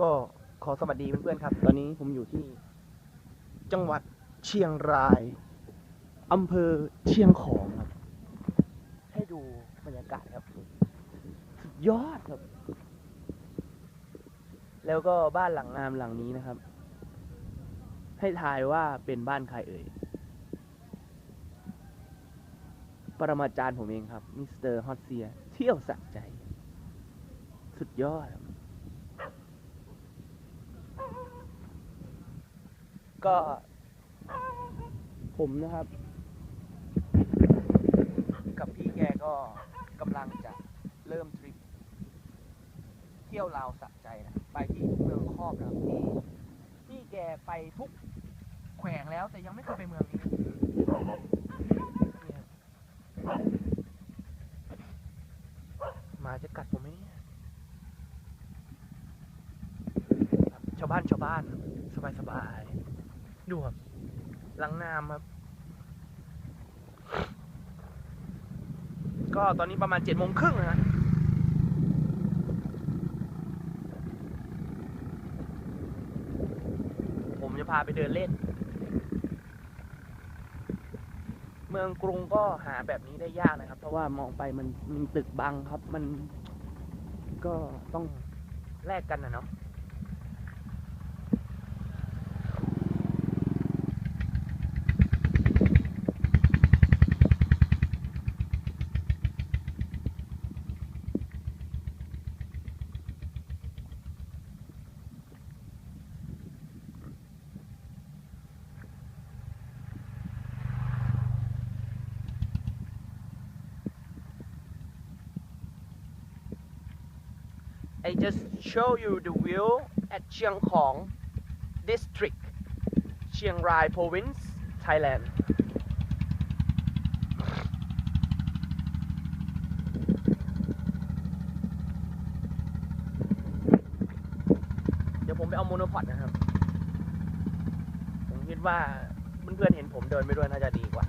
ก็ขอสวัสดีเพื่อนๆครับ ตอนนี้ผมอยู่ที่จังหวัดเชียงรายอำเภอเชียงของครับ ให้ดูบรรยากาศครับสุดยอดครับ แล้วก็บ้านหลังงามหลังนี้นะครับ ให้ทายว่าเป็นบ้านใครเอ่ยปรมาจารย์ผมเองครับ มิสเตอร์ฮอตเซีย เที่ยวสะใจ สุดยอดครับ ก็ ผมนะครับ กับพี่แกก็กำลังจะเริ่มทริป เที่ยวลาวสะใจนะไปที่เมืองคอบนะครับที่พี่แกไปทุกแขวงแล้วแต่ยังไม่เคยไปเมืองนี้หมาจะกัดผมไหมเนี่ยชาวบ้านชาวบ้านสบายสบาย ดูครับหลังน้ำครับ ก็ตอนนี้ประมาณเจ็ดโมงครึ่งนะผมจะพาไปเดินเล่น เมืองกรุงก็หาแบบนี้ได้ยากนะครับ เพราะว่ามองไปมันมีตึกบังครับ มันก็ต้องแลกกันนะเนาะ I just show you the view at Chiang Khong district Chiang Rai province Thailand เดี๋ยวผมไปเอาโมโนพอดนะครับ ผมคิดว่าเพื่อนๆเห็นผมเดินไปด้วยน่าจะดีกว่า